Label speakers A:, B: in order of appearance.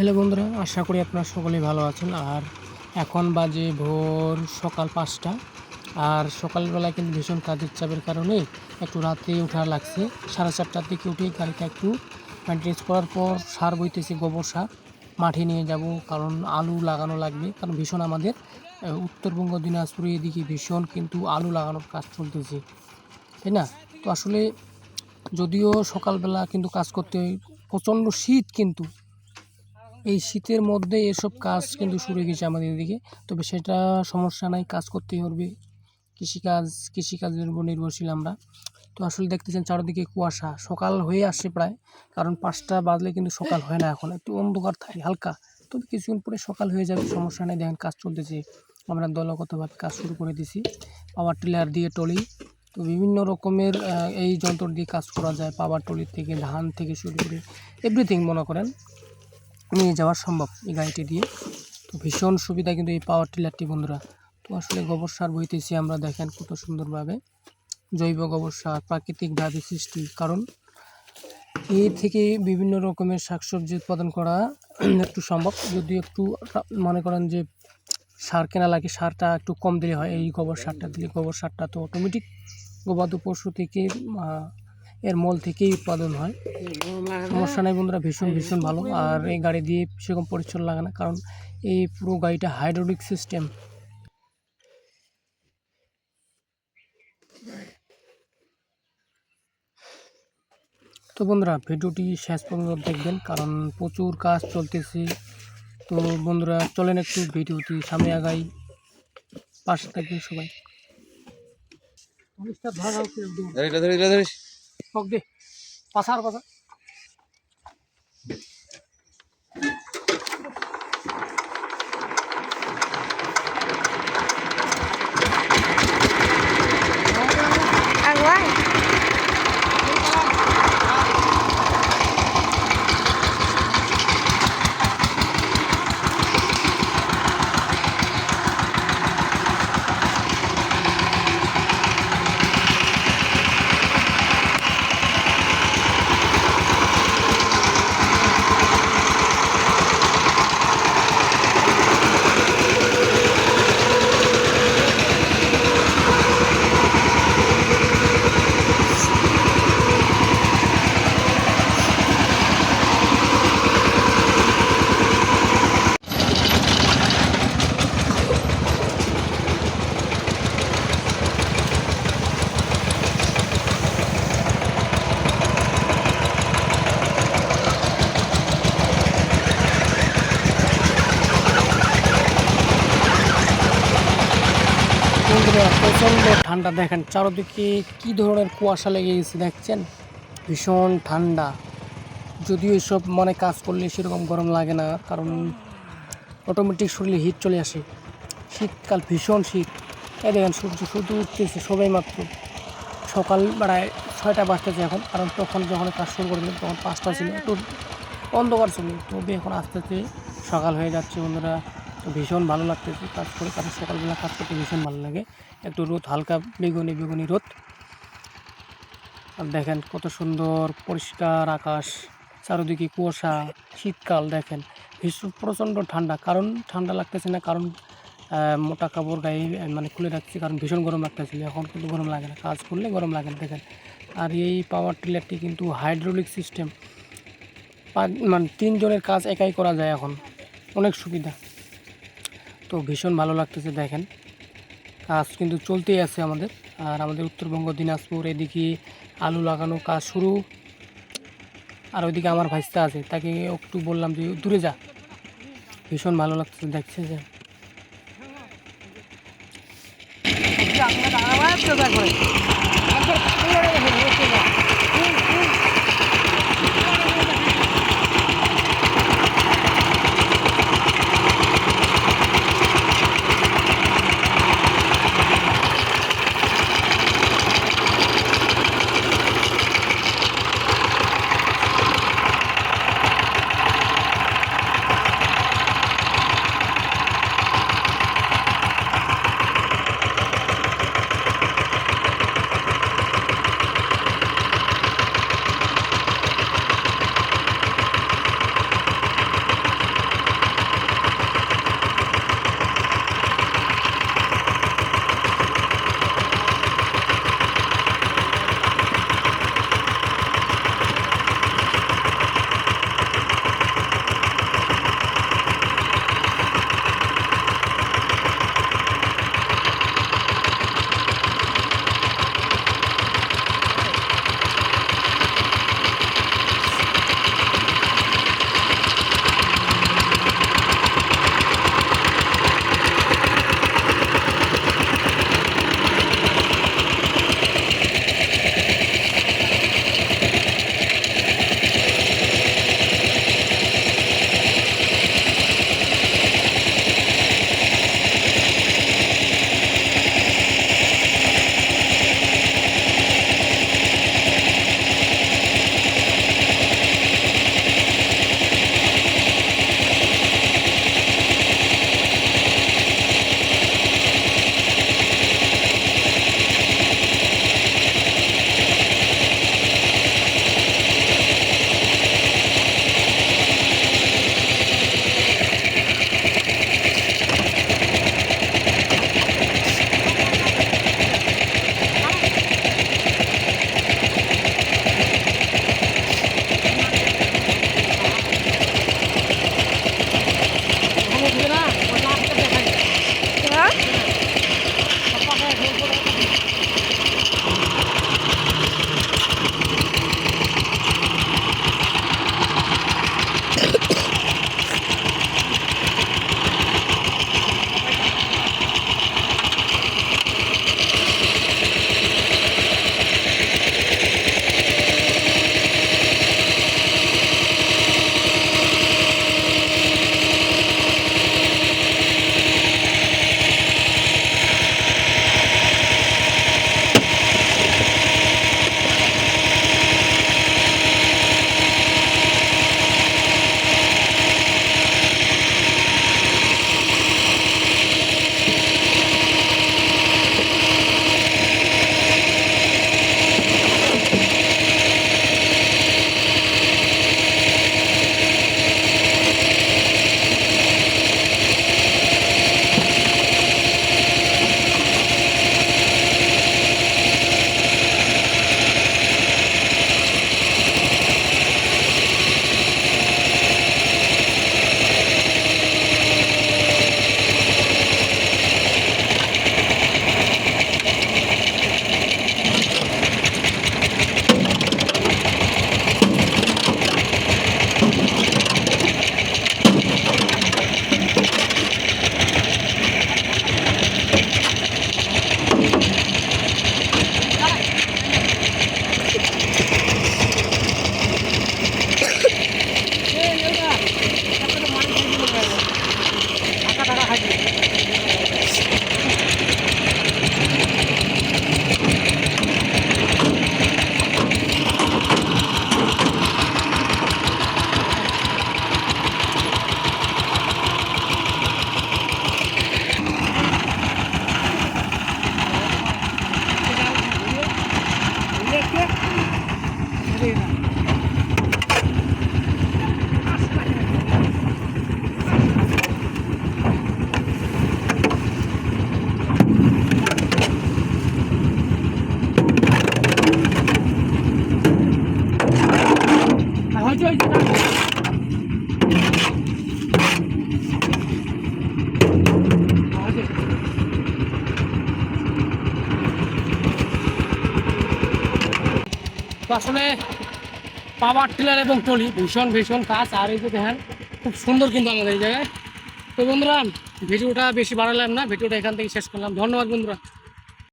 A: Hello বন্ধুরা, আশা করি আপনারা সকলেই ভালো আছেন। আর এখন বাজে ভোর সকাল পাঁচটা। আর সকালবেলা কিন্তু ভীষণ কাজের চাপের কারণে একটু রাতে ওঠা লাগছে। সাড়ে চারটার দিকে উঠে গাড়িটা একটু মেনটেন্স করার পর সার বইতেছি গোবর সার। মাঠে নিয়ে যাব, কারণ আলু লাগানো লাগবে। কারণ ভীষণ আমাদের উত্তরবঙ্গ, দিনাজপুর এদিকে ভীষণ কিন্তু আলু লাগানোর কাজ চলতেছে। তাই না? তো আসলে যদিও সকালবেলা কিন্তু কাজ করতে প্রচণ্ড শীত কিন্তু। এই শীতের মধ্যে এসব কাজ কিন্তু শুরু গেছে আমাদের এদিকে। তবে সেটা সমস্যা নাই, কাজ করতেই হবে। কৃষিকাজ, কৃষিকাজের উপর নির্ভরশীল আমরা। তো আসলে দেখতেছেন চারিদিকে কুয়াশা, সকাল হয়ে আসছে প্রায়। কারণ পাঁচটা বাজলে কিন্তু সকাল হয় না এখন, একটু অন্ধকার থাকে, হালকা। তবে কিছুক্ষণ পরে সকাল হয়ে যাবে, সমস্যা নেই, দেখেন কাজ চলতেছে। আমরা দলগতভাবে কাজ শুরু করে দিছি। পাওয়ার টিলার দিয়ে টলি তো বিভিন্ন রকমের এই যন্ত্র দিয়ে কাজ করা যায়। পাওয়ার টলি থেকে, ধান থেকে শুরু করে এভরিথিং মনে করেন। নিয়ে যাওয়া সম্ভব এই গাড়িটি দিয়ে। তো ভীষণ সুবিধা কিন্তু এই পাওয়ার টিলারটি বন্ধুরা। তো আসলে গোবর সার বইতেছি আমরা, দেখেন কত সুন্দরভাবে। জৈব গোবর সার প্রাকৃতিকভাবে সৃষ্টি। কারণ এ থেকে বিভিন্ন রকমের শাকসবজি উৎপাদন করা একটু সম্ভব। যদি একটু মনে করেন যে সার কেনা লাগে, সারটা একটু কম দিলে হয়, এই গোবর সারটা দিলে। গোবর সারটা তো অটোমেটিক গবাদি পশু থেকে এর মল থেকেই উৎপাদন হয়। সমস্যা নেই বন্ধুরা, ভীষণ ভীষণ ভালো। আর এই গাড়ি দিয়ে সেরকম পরিচ্ছন্ন লাগে না, কারণ এই পুরো গাড়িটা হাইড্রোলিক সিস্টেম তো বন্ধুরা, ভিডিওটি শেষ পর্যন্ত দেখবেন, কারণ প্রচুর কাজ চলতেছে। তো বন্ধুরা, চলেন একটু ভিডিওটি সামনে আগাই। পাশে থাকবেন সবাই।
B: ধরিস
A: হোক দে পাশার পাশা
C: Aguay.
A: বন্ধুরা ঠান্ডা দেখেন, চারদিকে কী ধরনের কুয়াশা লেগে গেছে দেখছেন? ভীষণ ঠান্ডা। যদিও এসব মানে কাজ করলে সেরকম গরম লাগে না, কারণ অটোমেটিক শরীরে হিট চলে আসে। শীতকাল, ভীষণ শীত। এই দেখেন, সূর্য শুধু উঠতেছে সবাই মাত্র। সকাল বেড়ায় ছয়টা বাজতেছে এখন, কারণ তখন যখন কাজ শুরু করেছিলাম তখন পাঁচটা ছিল। একটু অন্ধকার ছিল, তবে এখন আস্তে আস্তে সকাল হয়ে যাচ্ছে বন্ধুরা। ভীষণ ভালো লাগতেছে। কাজ করে কারণ সকালবেলা কাজ করতে ভীষণ ভালো লাগে। একটু রোদ, হালকা বেগুনি বেগুনি রোদ। আর দেখেন কত সুন্দর পরিষ্কার আকাশ, চারিদিকে কুয়াশা, শীতকাল দেখেন। ভীষণ প্রচণ্ড ঠান্ডা। কারণ ঠান্ডা লাগতেছে না, কারণ মোটা কাপড় গায়ে মানে খুলে রাখছি, কারণ ভীষণ গরম লাগতেছিল এখন কিন্তু গরম লাগে না, কাজ করলে গরম লাগে না, দেখেন। আর এই পাওয়ার টিলারটি কিন্তু হাইড্রোলিক সিস্টেম মানে তিনজনের কাজ একাই করা যায় এখন। অনেক সুবিধা। তো ভীষণ ভালো লাগতেছে, দেখেন। কাজ কিন্তু চলতেই আছে আমাদের। আর আমাদের উত্তরবঙ্গ, দিনাজপুর, এদিকে আলু লাগানো কাজ শুরু। আর ওইদিকে আমার ভাইস্তা আছে, তাকে একটু বললাম যে, দূরে যা। ভীষণ ভালো লাগতেছে, দেখছে যে। তো আসলে পাওয়ার টিলার এবং টলি ভীষণ ভীষণ কাজ। আর এই যে দেখেন, খুব সুন্দর কিন্তু আমাদের এই জায়গায়। তো বন্ধুরা, ভিডিওটা বেশি বাড়ালাম না, ভিডিওটা এখান থেকে শেষ করলাম। ধন্যবাদ বন্ধুরা।